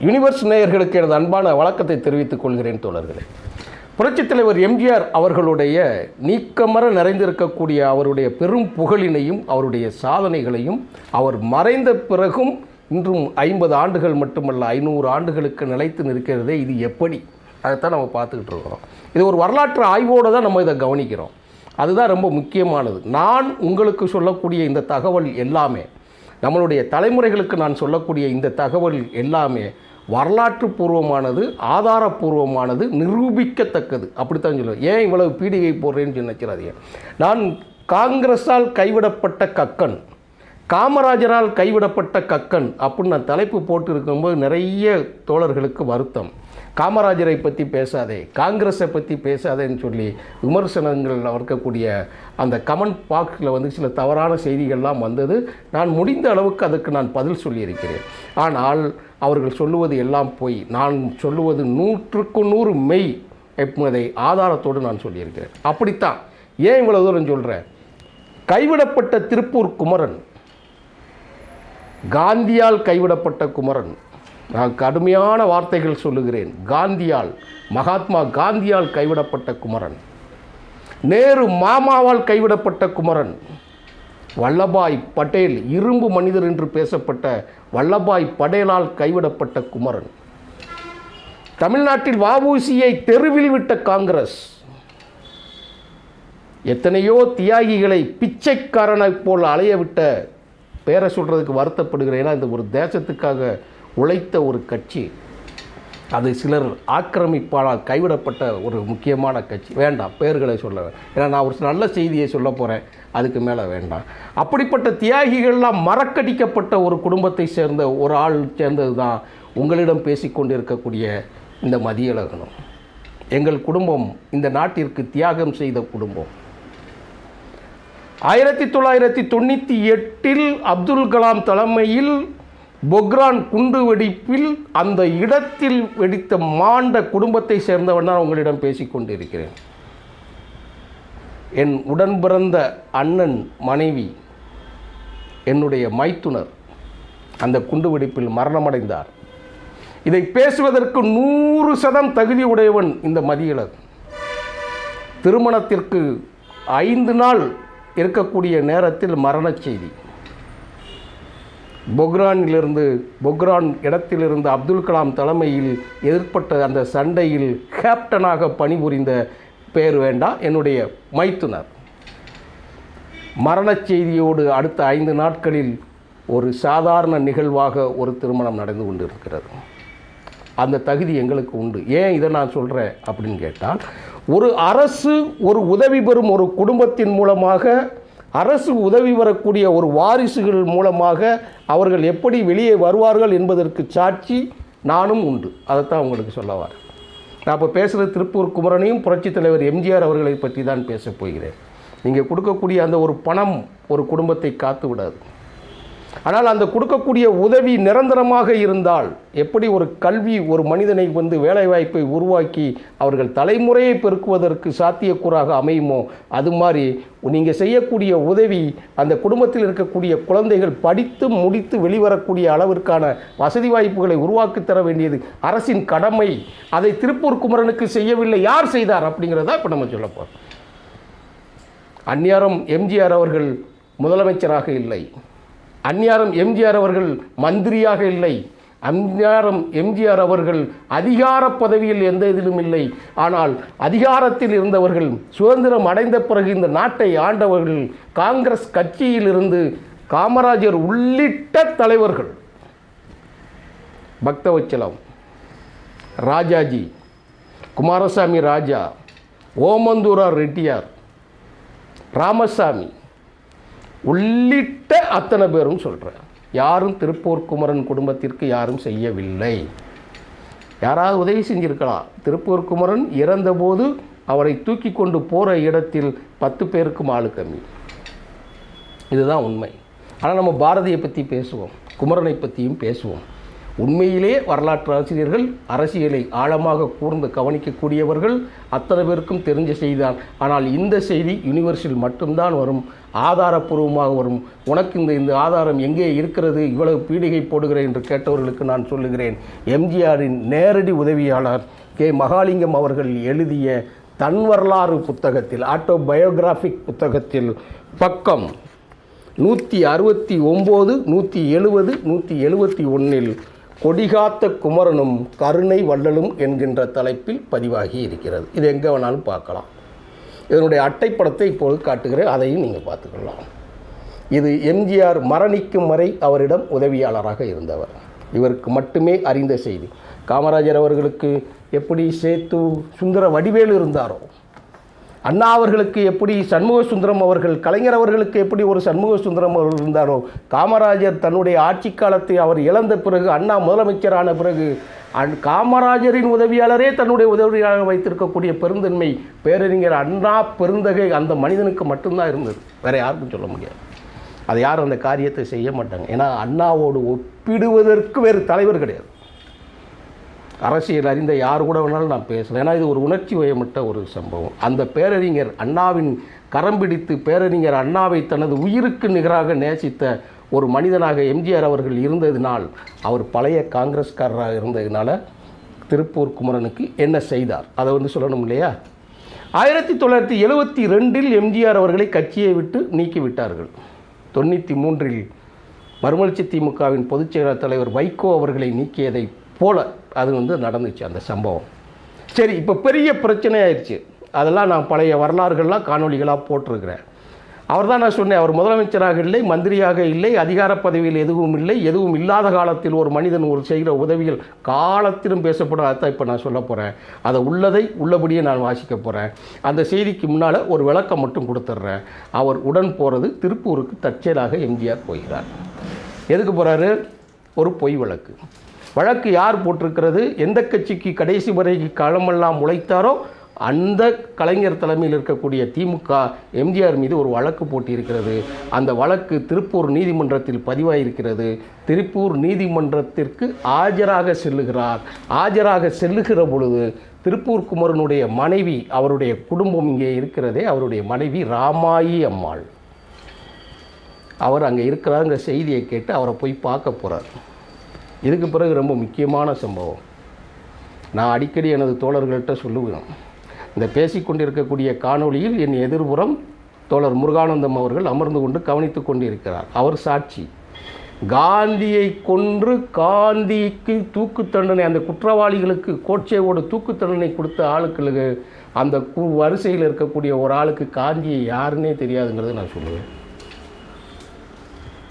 Universe நேயர்களுக்கு எனது அன்பான வழக்கத்தை தெரிவித்துக் கொள்கிறேன் தோழர்களே. புரட்சித் தலைவர் எம்ஜிஆர் அவர்களுடைய நீக்கமர நிறைந்திருக்கக்கூடிய அவருடைய பெரும் புகழினையும் அவருடைய சாதனைகளையும் அவர் மறைந்த பிறகும் இன்றும் ஐம்பது ஆண்டுகள் மட்டுமல்ல ஐநூறு ஆண்டுகளுக்கு நிலைத்து நிற்கிறதே இது எப்படி? அதைத்தான் நம்ம பார்த்துக்கிட்டு இருக்கிறோம். இது ஒரு வரலாற்று ஆய்வோடு தான் நம்ம இதை கவனிக்கிறோம். அதுதான் ரொம்ப முக்கியமானது. நான் உங்களுக்கு சொல்லக்கூடிய இந்த தகவல் எல்லாமே நம்மளுடைய தலைமுறைகளுக்கு நான் சொல்லக்கூடிய இந்த தகவல் எல்லாமே வரலாற்று பூர்வமானது ஆதாரப்பூர்வமானது நிரூபிக்கத்தக்கது. அப்படித்தான் சொல்லுவேன். ஏன் இவ்வளவு பீடிகை போடுறேன்னு நினைச்சிடாதீங்க. நான் காங்கிரஸால் கைவிடப்பட்ட கக்கன் காமராஜரால் கைவிடப்பட்ட கக்கன் அப்படின்னு நான் தலைப்பு போட்டு இருக்கும்போது நிறைய தோழர்களுக்கு வருத்தம். காமராஜரை பற்றி பேசாதே காங்கிரஸை பற்றி பேசாதேன்னு சொல்லி விமர்சனங்கள் இருக்கக்கூடிய அந்த கமெண்ட் பாக்ஸில் வந்து சில தவறான செய்திகள்லாம் வந்தது. நான் முடிந்த அளவுக்கு அதுக்கு நான் பதில் சொல்லியிருக்கிறேன். ஆனால் அவர்கள் சொல்லுவது எல்லாம் பொய். நான் சொல்லுவது நூற்றுக்கு நூறு மெய் என்பதை ஆதாரத்தோடு நான் சொல்லியிருக்கிறேன். அப்படித்தான். ஏன் இவ்வளோ தூரம் சொல்கிறேன் கைவிடப்பட்ட திருப்பூர் குமரன் காந்தியால் கைவிடப்பட்ட குமரன் நான் கடுமையான வார்த்தைகள் சொல்லுகிறேன். காந்தியால் மகாத்மா காந்தியால் கைவிடப்பட்ட குமரன். நேரு மாமாவால் கைவிடப்பட்ட குமரன். வல்லபாய் பட்டேல் இரும்பு மனிதர் என்று பேசப்பட்ட வல்லபாய் படேலால் கைவிடப்பட்ட குமரன். தமிழ்நாட்டில் வாவூசியை தெருவில் விட்ட காங்கிரஸ். எத்தனையோ தியாகிகளை பிச்சைக்காரனை போல் அலைய விட்ட பேரை சொல்கிறதுக்கு வருத்தப்படுகிறேன். ஏன்னா இந்த ஒரு தேசத்துக்காக உழைத்த ஒரு கட்சி அது சிலர் ஆக்கிரமிப்பாளால் கைவிடப்பட்ட ஒரு முக்கியமான கட்சி. வேண்டாம் பெயர்களை சொல்ல ஏன்னா நான் ஒரு நல்ல செய்தியை சொல்ல போகிறேன் அதுக்கு மேலே வேண்டாம். அப்படிப்பட்ட தியாகிகள்லாம் மறக்கடிக்கப்பட்ட ஒரு குடும்பத்தை சேர்ந்த ஒரு ஆள் சேர்ந்தது தான் உங்களிடம் பேசிக்கொண்டிருக்கக்கூடிய இந்த மதியழகனும். எங்கள் குடும்பம் இந்த நாட்டிற்கு தியாகம் செய்த குடும்பம். ஆயிரத்தி தொள்ளாயிரத்தி தொண்ணூற்றி எட்டில் அப்துல் கலாம் தலைமையில் பொக்ரான் குண்டு வெடிப்பில் அந்த இடத்தில் வெடித்த மாண்ட குடும்பத்தை சேர்ந்தவன் தான் உங்களிடம் பேசிக்கொண்டிருக்கிறேன் என் உடன் பிறந்த அண்ணன் மனைவி என்னுடைய மைத்துனர் அந்த குண்டு வெடிப்பில் மரணமடைந்தார். இதை பேசுவதற்கு நூறு சதம் தகுதி உடையவன் இந்த மதியழகன் திருமணத்திற்கு ஐந்து நாள் இருக்கக்கூடிய நேரத்தில் மரணச் செய்தி. பொக்ரானிலிருந்து பொக்ரான் இடத்திலிருந்து அப்துல் கலாம் தலைமையில் எதிர்ப்பட்ட அந்த சண்டையில் கேப்டனாக பணிபுரிந்த பேர் வேண்டாம் என்னுடைய மைத்துனர். மரணச் செய்தியோடு அடுத்த ஐந்து நாட்களில் ஒரு சாதாரண நிகழ்வாக ஒரு திருமணம் நடந்து கொண்டிருக்கிறது. அந்த தகுதி எங்களுக்கு உண்டு. ஏன் இதை நான் சொல்கிறேன் அப்படின்னு கேட்டால் ஒரு அரசு ஒரு உதவி பெறும் ஒரு குடும்பத்தின் மூலமாக அரசு உதவி வரக்கூடிய ஒரு வாரிசுகள் மூலமாக அவர்கள் எப்படி வெளியே வருவார்கள் என்பதற்கு சாட்சி நானும் உண்டு. அதைத்தான் உங்களுக்கு சொல்லவார் நான் இப்போ பேசுகிற திருப்பூர் குமரனையும் புரட்சித் தலைவர் எம்ஜிஆர் அவர்களை பற்றி தான் பேசப் போகிறேன். நீங்கள் கொடுக்கக்கூடிய அந்த ஒரு பணம் ஒரு குடும்பத்தை காத்து விடாது ஆனால் அந்த கொடுக்கக்கூடிய உதவி நிரந்தரமாக இருந்தால் எப்படி ஒரு கல்வி ஒரு மனிதனை வந்து வேலைவாய்ப்பை உருவாக்கி அவர்கள் தலைமுறையை பெருக்குவதற்கு சாத்தியக்கூறாக அமையுமோ? அது மாதிரி நீங்கள் செய்யக்கூடிய உதவி அந்த குடும்பத்தில் இருக்கக்கூடிய குழந்தைகள் படித்து முடித்து வெளிவரக்கூடிய அளவிற்கான வசதி வாய்ப்புகளை உருவாக்கி தர வேண்டியது அரசின் கடமை. அதை திருப்பூர் குமரனுக்கு செய்யவில்லை யார் செய்தார் அப்படிங்கிறதா இப்போ நம்ம சொல்ல போகிறோம் அந்நியாரம் எம்ஜிஆர் அவர்கள் முதலமைச்சராக இல்லை. அந்நியாரம் எம்ஜிஆர் அவர்கள் மந்திரியாக இல்லை. அந்நியாரம் எம்ஜிஆர் அவர்கள் அதிகார பதவியில் எந்த இதிலும் இல்லை. ஆனால் அதிகாரத்தில் இருந்தவர்கள் சுதந்திரம் அடைந்த பிறகு இந்த நாட்டை ஆண்டவர்கள் காங்கிரஸ் கட்சியிலிருந்து காமராஜர் உள்ளிட்ட தலைவர்கள். பக்தவச்சலம் ராஜாஜி குமாரசாமி ராஜா ஓமந்தூரா ரெட்டியார் ராமசாமி உள்ளிட்ட அத்தனை பேரும் சொல்கிறேன் யாரும் திருப்பூர் குமரன் குடும்பத்திற்கு யாரும் செய்யவில்லை. யாராவது உதவி செஞ்சிருக்கலாம். திருப்பூர் குமரன் இறந்தபோது அவரை தூக்கி கொண்டு போகிற இடத்தில் பத்து பேருக்கும் ஆளு கம்மி. இதுதான் உண்மை. ஆனால் நம்ம பாரதியை பற்றி பேசுவோம். குமரனை பற்றியும் பேசுவோம். உண்மையிலே வரலாற்று ஆசிரியர்கள் அரசியலை ஆழமாக கூர்ந்து கவனிக்கக்கூடியவர்கள் அத்தனை பேருக்கும் தெரிஞ்ச செய்திதான். ஆனால் இந்த செய்தி யூனிவர்ஸில் மட்டும்தான் வரும். ஆதாரப்பூர்வமாக வரும். உனக்கு இந்த இந்த ஆதாரம் எங்கே இருக்கிறது? இவ்வளவு பீடிகை போடுகிறேன் என்று கேட்டவர்களுக்கு நான் சொல்லுகிறேன். எம்ஜிஆரின் நேரடி உதவியாளர் கே. மகாலிங்கம் அவர்கள் எழுதிய தன் வரலாறு புத்தகத்தில் ஆட்டோபயோகிராஃபிக் புத்தகத்தில் பக்கம் நூற்றி அறுபத்தி ஒம்பது நூற்றி எழுபது நூற்றி எழுபத்தி ஒன்றில் கொடிகாத்த குமரனும் கருணை வள்ளலும் என்கின்ற தலைப்பில் பதிவாகி இருக்கிறது. இது எங்கே வேணாலும் பார்க்கலாம். இதனுடைய அட்டைப்படத்தை இப்போது காட்டுகிறேன். அதையும் நீங்கள் பார்த்துக்கலாம். இது எம்ஜிஆர் மரணிக்கும் வரை அவரிடம் உதவியாளராக இருந்தவர். இவருக்கு மட்டுமே அறிந்த செய்தி. காமராஜர் அவர்களுக்கு எப்படி சேத்து சுந்தர வடிவேலு இருந்தாரோ அண்ணா அவர்களுக்கு எப்படி சண்முக சுந்தரம் அவர்கள் கலைஞர் அவர்களுக்கு எப்படி ஒரு சண்முக சுந்தரம் அவர்கள் இருந்தாரோ காமராஜர் தன்னுடைய ஆட்சி காலத்தை அவர் இழந்த பிறகு அண்ணா முதலமைச்சரான பிறகு அன்- காமராஜரின் உதவியாளரே தன்னுடைய உதவியாளர் வைத்திருக்கக்கூடிய பெருந்தன்மை பேரறிஞர் அண்ணா பெருந்தகை அந்த மனிதனுக்கு மட்டும்தான் இருந்தது. வேற யாருக்கும் சொல்ல முடியாது. அதை யாரும் அந்த காரியத்தை செய்ய மாட்டாங்க. ஏன்னா அண்ணாவோடு ஒப்பிடுவதற்கு வேறு தலைவர் கிடையாது. அரசியல் அறிந்த யார் கூட வேணாலும் நான் பேசலாம். ஏன்னா இது ஒரு உணர்ச்சி வயமிட்ட ஒரு சம்பவம். அந்த பேரறிஞர் அண்ணாவின் கரம் பிடித்து பேரறிஞர் அண்ணாவை தனது உயிருக்கு நிகராக நேசித்த ஒரு மனிதனாக எம்ஜிஆர் அவர்கள் இருந்ததினால் அவர் பழைய காங்கிரஸ்காரராக இருந்ததினால திருப்பூர் குமரனுக்கு என்ன செய்தார்? அதை வந்து சொல்லணும் இல்லையா? ஆயிரத்தி தொள்ளாயிரத்தி எழுபத்தி ரெண்டில் எம்ஜிஆர் அவர்களை கட்சியை விட்டு நீக்கிவிட்டார்கள். தொண்ணூற்றி மூன்றில் மறுமலர்ச்சி திமுகவின் பொதுச் செயலாளர் தலைவர் வைகோ அவர்களை நீக்கியதை போல அது வந்து நடந்துச்சு அந்த சம்பவம். சரி இப்போ பெரிய பிரச்சனை ஆயிடுச்சு அதெல்லாம் நான் பழைய வரலாறுகள்லாம் காணொளிகளாக போட்டிருக்கிறேன். அவர் தான் நான் சொன்னேன் அவர் முதலமைச்சராக இல்லை மந்திரியாக இல்லை அதிகார பதவியில் எதுவும் இல்லை எதுவும் இல்லாத காலத்தில் ஒரு மனிதன் ஒரு செய்கிற உதவிகள் காலத்திலும் பேசப்படும். அதான் இப்போ நான் சொல்ல போகிறேன் அதை உள்ளதை உள்ளபடியே நான் வாசிக்க போகிறேன் அந்த செய்திக்கு முன்னால் ஒரு விளக்கம் மட்டும் கொடுத்துட்றேன். அவர் உடன் போகிறது திருப்பூருக்கு தற்செயலாக எம்ஜிஆர் போகிறார். எதுக்கு போகிறாரு ஒரு பொய் வழக்கு. வழக்கு யார் போட்டிருக்கிறது எந்த கட்சிக்கு கடைசி வரை களமெல்லாம் உழைத்தாரோ அந்த கலைஞர் தலைமையில் இருக்கக்கூடிய திமுக எம்ஜிஆர் மீது ஒரு வழக்கு போட்டியிருக்கிறது. அந்த வழக்கு திருப்பூர் நீதிமன்றத்தில் பதிவாயிருக்கிறது. திருப்பூர் நீதிமன்றத்திற்கு ஆஜராக செல்லுகிறார். ஆஜராக செல்லுகிற பொழுது திருப்பூர் குமரனுடைய மனைவி அவருடைய குடும்பம் இங்கே இருக்கிறதே அவருடைய மனைவி ராமாயி அம்மாள். அவர் அங்கே இருக்கிறாருங்கிற செய்தியை கேட்டு அவரை போய் பார்க்க போகிறார் இதுக்கு பிறகு ரொம்ப முக்கியமான சம்பவம். நான் அடிக்கடி எனது தோழர்கள்ட்ட சொல்லுவேன். இந்த பேசிக்கொண்டிருக்கக்கூடிய காணொளியில் என் எதிர்புறம் தோழர் முருகானந்தம் அவர்கள் அமர்ந்து கொண்டு கவனித்து கொண்டிருக்கிறார். அவர் சாட்சி காந்தியை கொன்று காந்திக்கு தூக்கு தண்டனை அந்த குற்றவாளிகளுக்கு கோட்சேவோடு தூக்கு தண்டனை கொடுத்த ஆளுக்களுக்கு அந்த கு வரிசையில் இருக்கக்கூடிய ஒரு ஆளுக்கு காந்தியை யாருன்னே தெரியாதுங்கிறத நான் சொல்லுவேன்.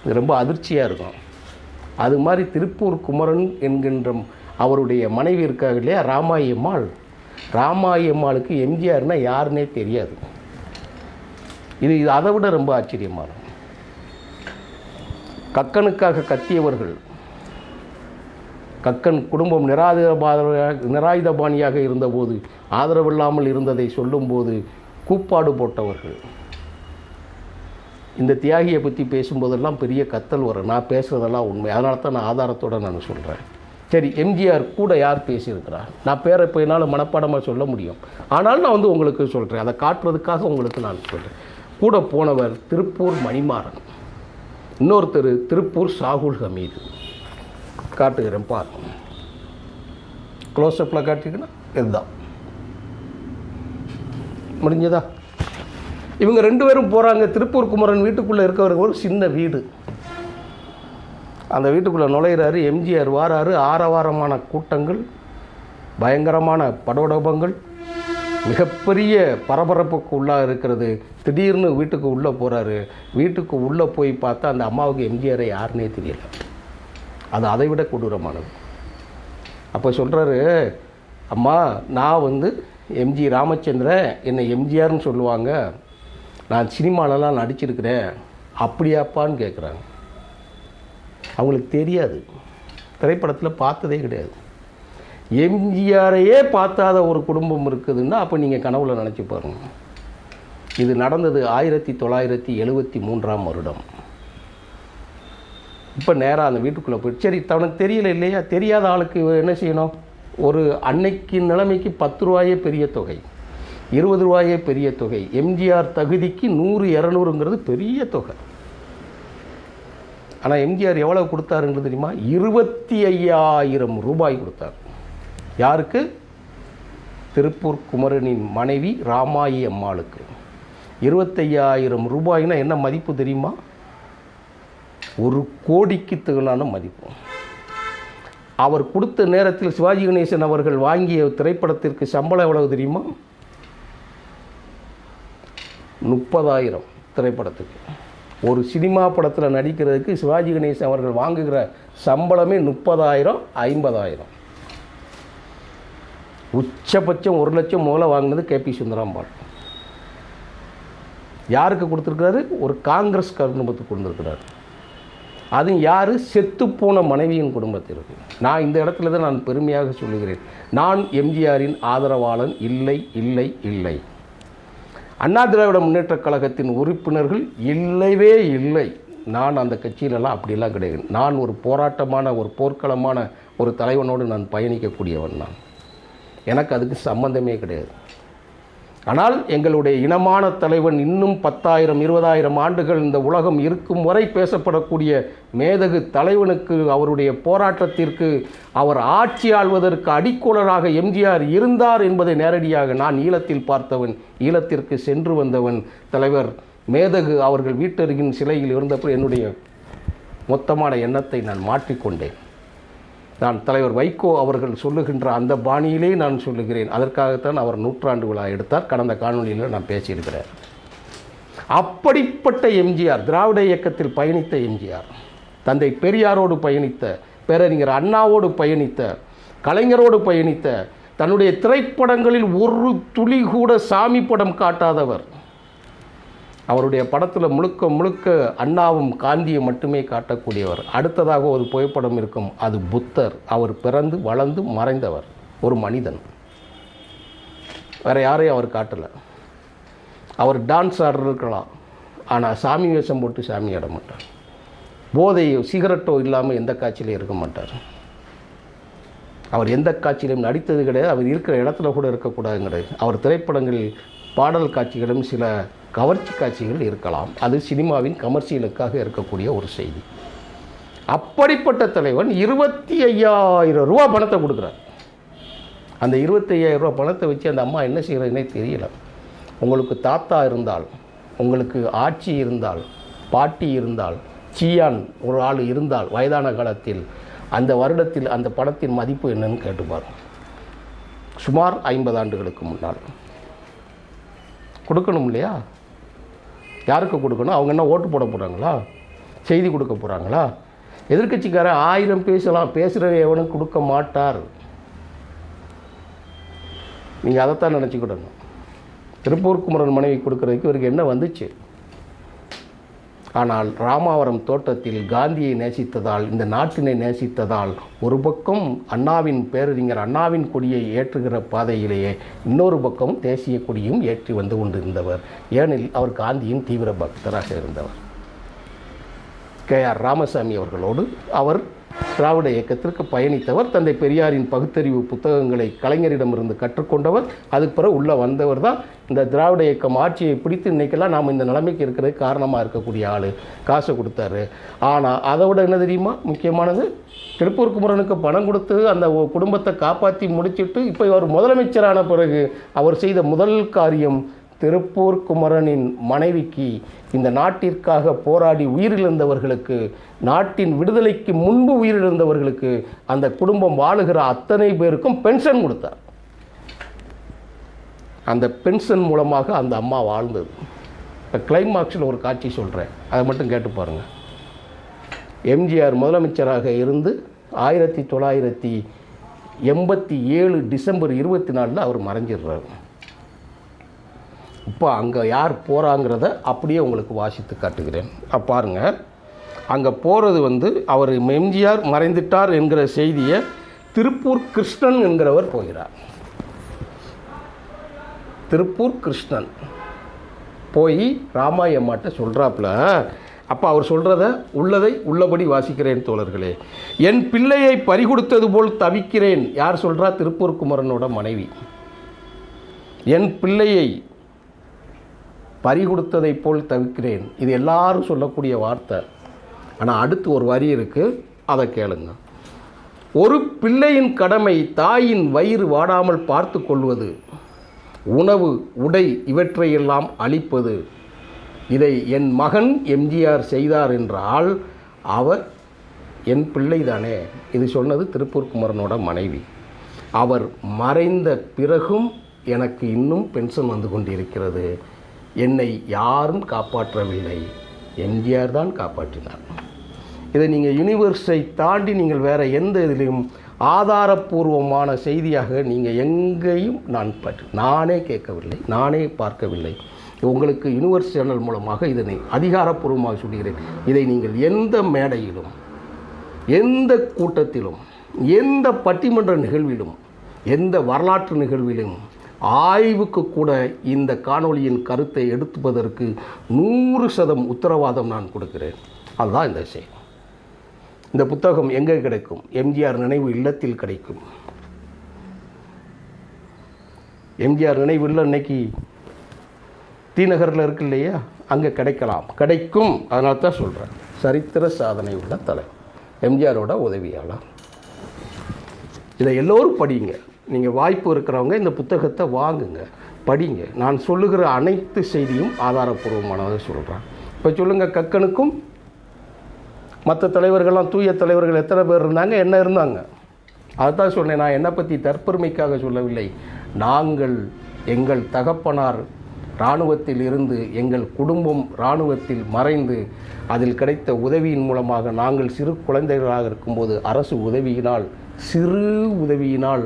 இது ரொம்ப அதிர்ச்சியாக இருக்கும். அது மாதிரி திருப்பூர் குமரன் என்கின்ற அவருடைய மனைவி இருக்காங்க இல்லையா? ராமாயம்மாள். ராமாயம்மாளுக்கு எம்ஜிஆர்னால் யாருன்னே தெரியாது. இது இது அதை விட ரொம்ப ஆச்சரியமானது. கக்கனுக்காக கத்தியவர்கள். கக்கன் குடும்பம் நிராயுதபாணியாக நிராயுதபாணியாக இருந்தபோது ஆதரவில்லாமல் இருந்ததை சொல்லும்போது கூப்பாடு போட்டவர்கள். இந்த தியாகியை பற்றி பேசும்போதெல்லாம் பெரிய கத்தல் வரும். நான் பேசுகிறதெல்லாம் உண்மை. அதனால தான் நான் ஆதாரத்தோடு நான் சொல்கிறேன் சரி எம்ஜிஆர் கூட யார் பேசியிருக்கிறார் நான் பேரை இப்போ என்னால் மனப்பாடமாக சொல்ல முடியும். ஆனால் நான் வந்து உங்களுக்கு சொல்கிறேன் அதை காட்டுறதுக்காக உங்களுக்கு நான் சொல்கிறேன் கூட போனவர் திருப்பூர் மணிமாறன். இன்னொருத்தர் திருப்பூர் சாகுல் ஹமீது. காட்டுகிறேன் பார்க்கும் க்ளோஸ்அப்பில் காட்டிங்கன்னா இதுதான். முடிஞ்சதா? இவங்க ரெண்டு பேரும் போகிறாங்க திருப்பூர் குமரன் வீட்டுக்குள்ளே இருக்கவருக்கு ஒரு சின்ன வீடு. அந்த வீட்டுக்குள்ளே நுழையிறாரு. எம்ஜிஆர் வாராரு. ஆரவாரமான கூட்டங்கள் பயங்கரமான படோடபங்கள் மிகப்பெரிய பரபரப்புக்கு உள்ளாக இருக்கிறது. திடீர்னு வீட்டுக்கு உள்ளே போகிறாரு வீட்டுக்கு உள்ளே போய் பார்த்தா அந்த அம்மாவுக்கு எம்ஜிஆரை யாருன்னே தெரியல. அது அதை விட கொடூரமானது. அப்போ சொல்கிறாரு அம்மா நான் வந்து எம்ஜி ராமச்சந்திரன் என்னை எம்ஜிஆர்னு சொல்லுவாங்க. நான் சினிமாலலாம் நடிச்சிருக்கிறேன் அப்படியாப்பான்னு கேட்குறாங்க அவங்களுக்கு தெரியாது. திரைப்படத்தில் பார்த்ததே கிடையாது. எம்ஜிஆரையே பார்த்தாத ஒரு குடும்பம் இருக்குதுன்னா அப்போ நீங்கள் கனவுல நினச்சி பாருங்க. இது நடந்தது ஆயிரத்தி தொள்ளாயிரத்தி எழுபத்தி மூன்றாம் வருடம். இப்போ நேராக அந்த வீட்டுக்குள்ளே போய் சரி தவனுக்கு தெரியல இல்லையா? தெரியாத ஆளுக்கு என்ன செய்யணும்? ஒரு அன்னைக்கு நிலைமைக்கு பத்து ரூபாயே பெரிய தொகை. இருபது ரூபாயே பெரிய தொகை. எம்ஜிஆர் தகுதிக்கு நூறு இரநூறுங்கிறது பெரிய தொகை. ஆனால் எம்ஜிஆர் எவ்வளோ கொடுத்தாருங்கிறது தெரியுமா? இருபத்தி ஐயாயிரம் ரூபாய் கொடுத்தார். யாருக்கு? திருப்பூர் குமரனின் மனைவி ராமாயி அம்மாளுக்கு. இருபத்தையாயிரம் ரூபாய்னா என்ன மதிப்பு தெரியுமா? ஒரு கோடிக்கு தகுனான மதிப்பு. அவர் கொடுத்த நேரத்தில் சிவாஜி கணேசன் அவர்கள் வாங்கிய திரைப்படத்திற்கு சம்பளம் எவ்வளவு தெரியுமா? முப்பதாயிரம் திரைப்படத்துக்கு. ஒரு சினிமா படத்தில் நடிக்கிறதுக்கு சிவாஜி கணேசன் அவர்கள் வாங்குகிற சம்பளமே முப்பதாயிரம் ஐம்பதாயிரம். உச்சபட்சம் ஒரு லட்சம் முதல்ல வாங்கினது கேபி சுந்தராம்பாள் யாருக்கு கொடுத்துருக்காரு ஒரு காங்கிரஸ் குடும்பத்துக்கு கொடுத்துருக்கிறார். அது யார்? செத்துப்போன மனைவியின் குடும்பத்திற்கு. நான் இந்த இடத்துல தான் நான் பெருமையாக சொல்லுகிறேன். நான் எம்ஜிஆரின் ஆதரவாளன் இல்லை இல்லை இல்லை. அண்ணா திராவிட முன்னேற்றக் கழகத்தின் உறுப்பினர்கள் இல்லவே இல்லை. நான் அந்த கட்சியிலலாம் அப்படிலாம் கிடையாது. நான் ஒரு போராட்டமான ஒரு போர்க்களமான ஒரு தலைவனோடு நான் பயணிக்கக்கூடியவன் நான். எனக்கு அதுக்கு சம்பந்தமே கிடையாது. ஆனால் எங்களுடைய இனமான தலைவன் இன்னும் பத்தாயிரம் இருபதாயிரம் ஆண்டுகள் இந்த உலகம் இருக்கும் வரை பேசப்படக்கூடிய மேதகு தலைவனுக்கு அவருடைய போராட்டத்திற்கு அவர் ஆட்சி ஆள்வதற்கு அடிக்கோளராக எம்ஜிஆர் இருந்தார் என்பதை நேரடியாக நான் ஈழத்தில் பார்த்தவன் ஈழத்திற்கு சென்று வந்தவன் தலைவர் மேதகு அவர்கள் வீட்டருகின் சிலையில் இருந்தபோது என்னுடைய மொத்தமான எண்ணத்தை நான் மாற்றிக்கொண்டேன். நான் தலைவர் வைகோ அவர்கள் சொல்லுகின்ற அந்த பாணியிலே நான் சொல்லுகிறேன். அதற்காகத்தான் அவர் நூற்றாண்டு விழா எடுத்தார். கடந்த காணொலியில் நான் பேசியிருக்கிறேன். அப்படிப்பட்ட எம்ஜிஆர் திராவிட இயக்கத்தில் பயணித்த எம்ஜிஆர் தந்தை பெரியாரோடு பயணித்த பேரறிஞர் அண்ணாவோடு பயணித்த கலைஞரோடு பயணித்த தன்னுடைய திரைப்படங்களில் ஒரு துளி கூட சாமி படம் காட்டாதவர் அவருடைய படத்தில் முழுக்க முழுக்க அண்ணாவும் காந்தியும் மட்டுமே காட்டக்கூடியவர். அடுத்ததாக ஒரு புகைப்படம் இருக்கும். அது புத்தர். அவர் பிறந்து வளர்ந்து மறைந்தவர். ஒரு மனிதன். வேறு யாரையும் அவர் காட்டலை. அவர் டான்ஸ் ஆடுறது இருக்கலாம். ஆனால் சாமி வேஷம் போட்டு சாமி ஆட மாட்டார். போதையோ சிகரெட்டோ இல்லாமல் எந்த காட்சியிலையும் இருக்க மாட்டார். அவர் எந்த காட்சியிலும் நடித்தது கிடையாது. அவர் இருக்கிற இடத்துல கூட இருக்கக்கூடாது கிடையாது அவர் திரைப்படங்களில் பாடல் காட்சிகளும் சில கவர்ச்சி காட்சிகள் இருக்கலாம். அது சினிமாவின் கமர்ஷியலுக்காக இருக்கக்கூடிய ஒரு செய்தி. அப்படிப்பட்ட தலைவன் இருபத்தி ஐயாயிரம் ரூபா பணத்தை கொடுக்குறார். அந்த இருபத்தி ஐயாயிரம் ரூபா பணத்தை வச்சு அந்த அம்மா என்ன செய்கிறதுனே தெரியல. உங்களுக்கு தாத்தா இருந்தால் உங்களுக்கு ஆட்சி இருந்தால் பாட்டி இருந்தால் சியான் ஒரு ஆள் இருந்தால் வயதான காலத்தில் அந்த வருடத்தில் அந்த பணத்தின் மதிப்பு என்னன்னு கேட்டுப்பார் சுமார் ஐம்பது ஆண்டுகளுக்கு முன்னால். கொடுக்கணும் இல்லையா? யாருக்கு கொடுக்கணும்? அவங்க என்ன ஓட்டு போட போகிறாங்களா செய்தி கொடுக்க போகிறாங்களா எதிர்க்கட்சிக்காரன் ஆயிரம் பேசலாம் பேசுகிற எவனும் கொடுக்க மாட்டார். நீங்கள் அதைத்தான் நினச்சிக்கிடணும். திருப்பூர் குமரன் மனைவி கொடுக்குறதுக்கு இவருக்கு என்ன வந்துச்சு? ஆனால் ராமாவரம் தோட்டத்தில் காந்தியை நேசித்ததால் இந்த நாட்டினை நேசித்ததால் ஒரு பக்கம் அண்ணாவின் பேரறிஞர் அண்ணாவின் கொடியை ஏற்றுகிற பாதையிலேயே இன்னொரு பக்கம் தேசிய கொடியும் ஏற்றி வந்து கொண்டிருந்தவர். ஏனில் அவர் காந்தியின் தீவிர பக்தராக இருந்தவர். கே ஆர் ராமசாமி அவர்களோடு அவர் திராவிட இயக்கத்திற்கு பயணித்தவர் தந்தை பெரியாரின் பகுத்தறிவு புத்தகங்களை கலைஞரிடமிருந்து கற்றுக்கொண்டவர். அதுக்கு பிறகு உள்ளே வந்தவர் தான் இந்த திராவிட இயக்கம் ஆட்சியை பிடித்து இன்றைக்கெல்லாம் நாம் இந்த நிலைமைக்கு இருக்கிறதுக்கு காரணமாக இருக்கக்கூடிய ஆள். காசு கொடுத்தாரு. ஆனால் அதை விட என்ன தெரியுமா? முக்கியமானது திருப்பூர் குமரனுக்கு பணம் கொடுத்து அந்த குடும்பத்தை காப்பாற்றி முடிச்சிட்டு இப்போ அவர் முதலமைச்சரான பிறகு அவர் செய்த முதல் காரியம் திருப்பூர் குமரனின் மனைவிக்கு இந்த நாட்டிற்காக போராடி உயிரிழந்தவர்களுக்கு நாட்டின் விடுதலைக்கு முன்பு உயிரிழந்தவர்களுக்கு அந்த குடும்பம் வாழுகிற அத்தனை பேருக்கும் பென்ஷன் கொடுத்தார். அந்த பென்ஷன் மூலமாக அந்த அம்மா வாழ்ந்தது. இப்போ கிளைமாக்ஸில் ஒரு காட்சி சொல்கிறேன் அதை மட்டும் கேட்டு பாருங்கள் எம்ஜிஆர் முதலமைச்சராக இருந்து ஆயிரத்தி தொள்ளாயிரத்தி எண்பத்தி ஏழு டிசம்பர் இருபத்தி நாலில் அவர் மறைஞ்சிடுறாரு. இப்போ அங்கே யார் போகிறாங்கிறத அப்படியே உங்களுக்கு வாசித்து காட்டுகிறேன். பாருங்கள் பாருங்க. அங்கே போகிறது வந்து அவர் எம்ஜிஆர் மறைந்துட்டார் என்கிற செய்தியை திருப்பூர் கிருஷ்ணன் என்கிறவர் போகிறார். திருப்பூர் கிருஷ்ணன். போய் ராமாயம்மாட்ட சொல்கிறாப்புல அப்போ அவர் சொல்கிறத உள்ளதை உள்ளபடி வாசிக்கிறேன் தோழர்களே. என் பிள்ளையை பறிகொடுத்தது போல் தவிக்கிறேன். யார் சொல்கிறா திருப்பூர் குமரனோட மனைவி. என் பிள்ளையை பறிகொடுத்ததைப் போல் தவிக்கிறேன் இது எல்லாரும் சொல்லக்கூடிய வார்த்தை. ஆனால் அடுத்து ஒரு வரி இருக்குது அதை கேளுங்க. ஒரு பிள்ளையின் கடமை தாயின் வயிறு வாடாமல் பார்த்து கொள்வது உணவு உடை இவற்றையெல்லாம் அளிப்பது இதை என் மகன் எம்ஜிஆர் செய்தார் என்றால் அவர் என் பிள்ளை தானே இது சொன்னது திருப்பூர் குமரனோட மனைவி. அவர் மறைந்த பிறகும் எனக்கு இன்னும் பென்ஷன் வந்து கொண்டிருக்கிறது. என்னை யாரும் காப்பாற்றவில்லை. எம்ஜிஆர் தான் காப்பாற்றினார். இதை நீங்கள் யூனிவர்ஸை தாண்டி நீங்கள் வேறு எந்த இதிலையும் ஆதாரப்பூர்வமான செய்தியாக நீங்கள் எங்கேயும் நான் பற்றி நானே கேட்கவில்லை நானே பார்க்கவில்லை. உங்களுக்கு யூனிவர்ஸ் சேனல் மூலமாக இதனை அதிகாரப்பூர்வமாக சொல்கிறேன். இதை நீங்கள் எந்த மேடையிலும் எந்த கூட்டத்திலும் எந்த பட்டிமன்ற நிகழ்விலும் எந்த வரலாற்று நிகழ்விலும் ஆய்வுக்கு கூட இந்த காணொளியின் கருத்தை எடுத்துப்பதற்கு நூறு சதம் உத்தரவாதம் நான் கொடுக்கிறேன். அதுதான் இந்த விஷயம். இந்த புத்தகம் எங்கே கிடைக்கும்? எம்ஜிஆர் நினைவு இல்லத்தில் கிடைக்கும். எம்ஜிஆர் நினைவு இல்லை இன்னைக்கு தீநகரில் இருக்கு இல்லையா? அங்கே கிடைக்கலாம். கிடைக்கும். அதனால தான் சொல்கிறேன் சரித்திர சாதனை உள்ள தலை. எம்ஜிஆரோட உதவியாளர். இதை எல்லோரும் படியுங்க. நீங்கள் வாய்ப்பு இருக்கிறவங்க இந்த புத்தகத்தை வாங்குங்க படிங்க. நான் சொல்லுகிற அனைத்து செய்தியும் ஆதாரப்பூர்வமானதை சொல்கிறேன் இப்போ சொல்லுங்கள் கக்கனுக்கும் மற்ற தலைவர்கள்லாம் தூய தலைவர்கள் எத்தனை பேர் இருந்தாங்க என்ன இருந்தாங்க? அதுதான் சொன்னேன் நான் என்னை பற்றி தற்பெருமைக்காக சொல்லவில்லை. நாங்கள் எங்கள் தகப்பனார் இராணுவத்தில் இருந்து எங்கள் குடும்பம் இராணுவத்தில் மறைந்து அதில் கிடைத்த உதவியின் மூலமாக நாங்கள் சிறு குழந்தைகளாக இருக்கும்போது அரசு உதவியினால் சிறு உதவியினால்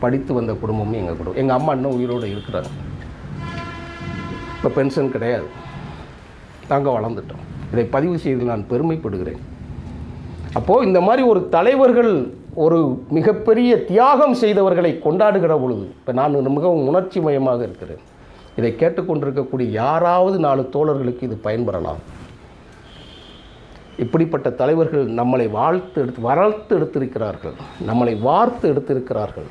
படித்து வந்த குடும்பமும் எங்கள் குடும்பம். எங்கள் அம்மா இன்னும் உயிரோடு இருக்கிறாங்க. இப்போ பென்ஷன் கிடையாது. நாங்கள் வளர்ந்துட்டோம். இதை பதிவு செய்து நான் பெருமைப்படுகிறேன். அப்போது இந்த மாதிரி ஒரு தலைவர்கள் ஒரு மிகப்பெரிய தியாகம் செய்தவர்களை கொண்டாடுகிற பொழுது இப்போ நான் மிகவும் உணர்ச்சி மயமாக இருக்கிறேன். இதை கேட்டுக்கொண்டிருக்கக்கூடிய யாராவது நாலு தோழர்களுக்கு இது பயன்பெறலாம். இப்படிப்பட்ட தலைவர்கள் நம்மளை வாழ்த்து எடுத்து வளர்த்து எடுத்திருக்கிறார்கள். நம்மளை வார்த்து எடுத்திருக்கிறார்கள்.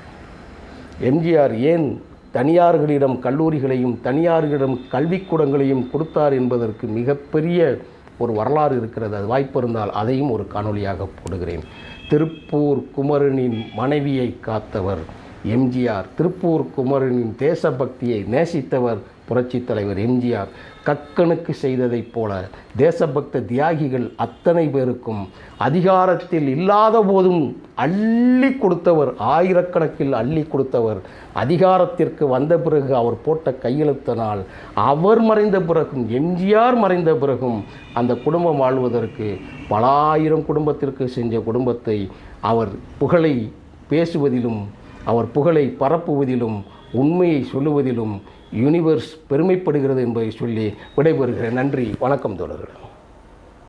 எம்ஜிஆர் ஏன் தனியார்களிடம் கல்லூரிகளையும் தனியார்களிடம் கல்விக்கூடங்களையும் கொடுத்தார் என்பதற்கு மிகப்பெரிய ஒரு வரலாறு இருக்கிறது. அது வாய்ப்பு இருந்தால் அதையும் ஒரு காணொலியாக போடுகிறேன். திருப்பூர் குமரனின் மனைவியை காத்தவர் எம்ஜிஆர். திருப்பூர் குமரனின் தேசபக்தியை நேசித்தவர் புரட்சித் தலைவர் எம்ஜிஆர் கக்கனுக்கு செய்ததைப் போல தேசபக்த தியாகிகள் அத்தனை பேருக்கும் அதிகாரத்தில் இல்லாத போதும் அள்ளி கொடுத்தவர் ஆயிரக்கணக்கில் அள்ளி கொடுத்தவர். அதிகாரத்திற்கு வந்த பிறகு அவர் போட்ட கையெழுத்தனால் அவர் மறைந்த பிறகும் எம்ஜிஆர் மறைந்த பிறகும் அந்த குடும்பம் வாழ்வதற்கு பல ஆயிரம் குடும்பத்திற்கு செஞ்ச குடும்பத்தை அவர் புகழை பேசுவதிலும் அவர் புகழை பரப்புவதிலும் உண்மையை சொல்லுவதிலும் யூனிவர்ஸ் பெருமைப்படுகிறது என்பதை சொல்லி விடைபெறுகிறேன். நன்றி. வணக்கம் தோழர்கள்.